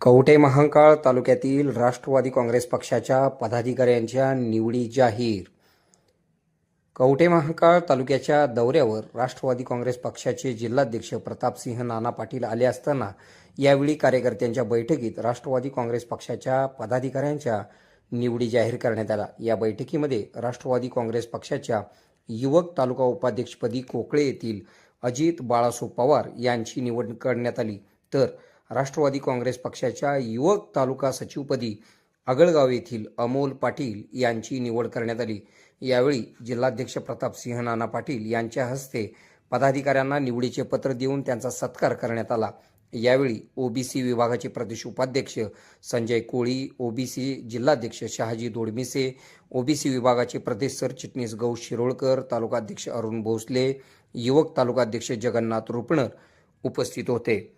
कवठे महांकाळ तालुक्यातील राष्ट्रवादी काँग्रेस पक्षाच्या पदाधिकाऱ्यांच्या निवडी जाहीर. कवठे महांकाळ तालुक्याच्या दौऱ्यावर राष्ट्रवादी काँग्रेस पक्षाचे जिल्हाध्यक्ष प्रतापसिंह नाना पाटील आले असताना यावेळी कार्यकर्त्यांच्या बैठकीत राष्ट्रवादी काँग्रेस पक्षाच्या पदाधिकाऱ्यांच्या निवडी जाहीर करण्यात आल्या. या बैठकीमध्ये राष्ट्रवादी काँग्रेस पक्षाच्या युवक तालुका उपाध्यक्षपदी कोकळे येथील अजित बाळासो पवार यांची निवड करण्यात आली. तर राष्ट्रवादी काँग्रेस पक्षाच्या युवक तालुका सचिवपदी आगळगाव येथील अमोल पाटील यांची निवड करण्यात आली. यावेळी जिल्हाध्यक्ष प्रतापसिंह नाना पाटील यांच्या हस्ते पदाधिकाऱ्यांना निवडीचे पत्र देऊन त्यांचा सत्कार करण्यात आला. यावेळी ओबीसी विभागाचे प्रदेश उपाध्यक्ष संजय कोळी ओबीसी जिल्हाध्यक्ष शहाजी दोडमिसे ओबीसी विभागाचे प्रदेश सरचिटणीस गौ शिरोळकर तालुकाध्यक्ष अरुण भोसले युवक तालुकाध्यक्ष जगन्नाथ रुपणर उपस्थित होते.